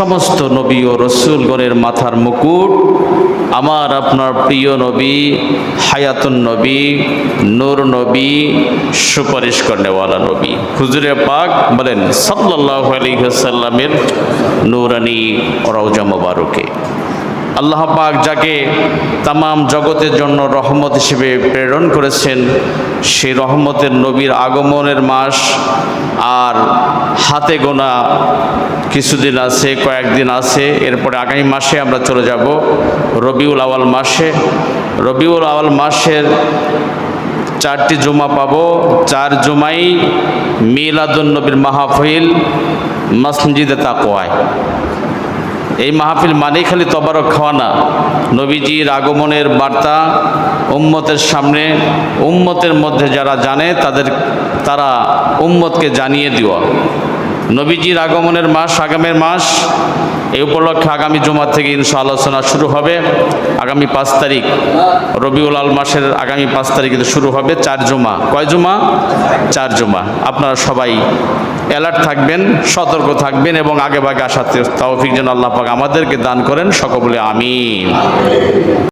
সমস্ত নবী ও রসুলগণের মাথার মুকুট, আমার আপনার প্রিয় নবী, হায়াতুন নবী, নূর নবী, সুপারিশ করেওয়ালা নবী। হুজুরে পাক বলেন সাল্লাহ আলহিহাসাল্লামের নূরানি রওজা মোবারকে। আল্লাহ পাক যাকে তামাম জগতের জন্য রহমত হিসেবে প্রেরণ করেছেন সেই রহমতের নবীর আগমনের মাস আর হাতে গোনা কিছুদিন আছে, কয়েকদিন আছে। এরপরে আগামী মাসে আমরা চলে যাব রবিউল আওয়াল মাসে। রবিউল আওয়াল মাসের চারটি জুমা পাবো। চার জুমাই মিলাদুন নবীর মাহফিল, মসজিদে তাকোয়ায় এই মাহফিল মানেই খালি তবারক খাওয়া না। নবীজির আগমনের বার্তা উম্মতের সামনে, উম্মতের মধ্যে যারা জানে তাদের, তারা উম্মতকে জানিয়ে দেওয়া। নবীজির আগমনের মাস, আগামের মাস, এই উপলক্ষে আগামী জুমা থেকে ইনশা আলোচনা শুরু হবে। আগামী পাঁচ তারিখ, রবিউল আল মাসের আগামী পাঁচ তারিখে শুরু হবে, চার জুমা। কয় জুমা? চার জুমা। আপনারা সবাই অ্যালার্ট থাকবেন, সতর্ক থাকবেন এবং আগে ভাগে আসাতে তৌফিক যেন আল্লাহ পাক আমাদেরকে দান করেন, সকলে আমিন।